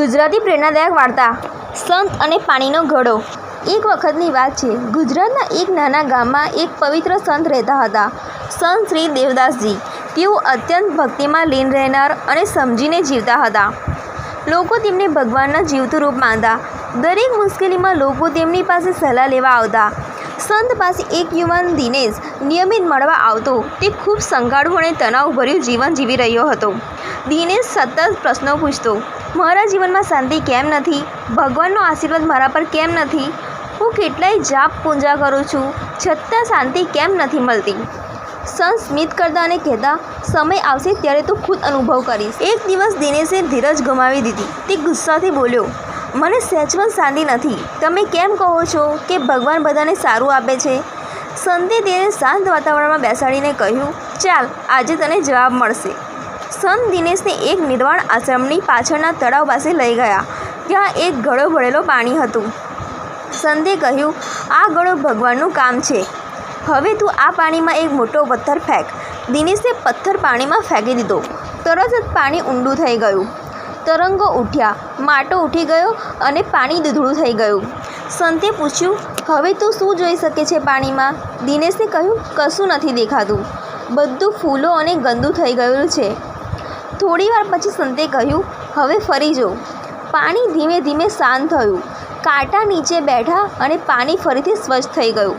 ગુજરાતી પ્રેરણાદાયક વાર્તા, સંત અને પાણીનો ઘડો. એક વખતની વાત છે, ગુજરાતના એક નાના ગામમાં એક પવિત્ર સંત રહેતા હતા. સંત શ્રી દેવદાસજી. તેઓ અત્યંત ભક્તિમાં લીન રહેનાર અને સમજીને જીવતા હતા. લોકો તેમને ભગવાનના જીવતું રૂપ માનતા. દરેક મુશ્કેલીમાં લોકો તેમની પાસે સલાહ લેવા આવતા. સંત પાસે એક યુવાન દિનેશ નિયમિત મળવા આવતો. તે ખૂબ સંકાળું અને તણાવભર્યું જીવન જીવી રહ્યો હતો. દિનેશ સતત પ્રશ્નો પૂછતો. મારા જીવનમાં શાંતિ કેમ નથી? ભગવાનનો આશીર્વાદ મારા પર કેમ નથી? હું કેટલાય જાપ પૂજા કરું છું, છતાં શાંતિ કેમ નથી મળતી? સંત સ્મિત કરતા અને કહેતા, સમય આવશે ત્યારે તું ખુદ અનુભવ કરીશ. એક દિવસ દિનેશે ધીરજ ગુમાવી દીધી. તે ગુસ્સાથી બોલ્યો, મને સહેજવન શાંતિ નથી. તમે કેમ કહો છો કે ભગવાન બધાને સારું આપે છે? સંતે તેને શાંત વાતાવરણમાં બેસાડીને કહ્યું, ચાલ, આજે તને જવાબ મળશે. સંત દિનેશને એક નિર્વાણ આશ્રમની પાછળના તળાવ પાસે લઈ ગયા ત્યાં એક ઘડો ભરેલો પાણી હતું. સંતે કહ્યું, આ ઘડો ભગવાનનું કામ છે. હવે તું આ પાણીમાં એક મોટો પથ્થર ફેંક. દિનેશે પથ્થર પાણીમાં ફેંકી દીધો. તરત જ પાણી ઊંડું થઈ ગયું. તરંગો ઉઠ્યા, માટો ઉઠી ગયો અને પાણી દૂધળું થઈ ગયું. સંતે પૂછ્યું, હવે તું શું જોઈ શકે છે પાણીમાં? દિનેશે કહ્યું, કશું નથી દેખાતું. બધું ફૂલો અને ગંદુ થઈ ગયું છે. થોડી વાર પછી સંતે કહ્યું, હવે ફરી જો. પાણી ધીમે ધીમે શાંત થયું. કાંટા નીચે બેઠા અને પાણી ફરીથી સ્વચ્છ થઈ ગયું.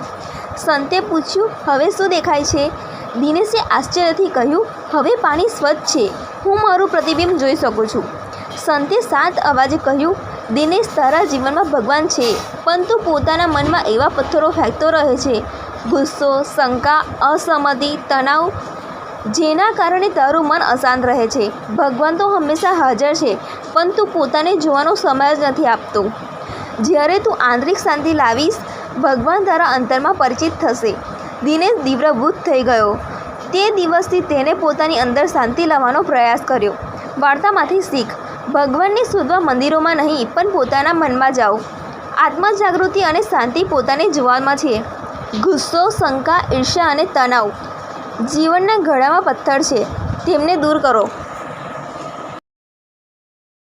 સંતે પૂછ્યું, હવે શું દેખાય છે? દિનેશે આશ્ચર્યથી કહ્યું, હવે પાણી સ્વચ્છ છે. હું મારું પ્રતિબિંબ જોઈ શકું છું. સંતે શાંત અવાજે કહ્યું, દિનેશ તારા જીવનમાં ભગવાન છે પણ તું પોતાના મનમાં એવા પથ્થરો ફેંકતો રહે છે. ગુસ્સો, શંકા અસહમતિ તણાવ જેના કારણે તારું મન અશાંત રહે છે. ભગવાન તો હંમેશા હાજર છે, પણ તું પોતાને જોવાનો સમય જ નથી આપતો. જ્યારે તું આંતરિક શાંતિ લાવીશ, ભગવાન તારા અંતરમાં પરિચિત થશે. દિનેશ દીવ્રભૂત થઈ ગયો. તે દિવસથી તેને પોતાની અંદર શાંતિ લાવવાનો પ્રયાસ કર્યો. વાર્તામાંથી શીખ, ભગવાનને શોધવા મંદિરોમાં નહીં, પણ પોતાના મનમાં જાઓ. આત્મજાગૃતિ અને શાંતિ પોતાને જોવામાં છે. ગુસ્સો, શંકા, ઈર્ષ્યા અને તણાવ જીવનના ઘડામાં પથ્થર છે. તેમને દૂર કરો.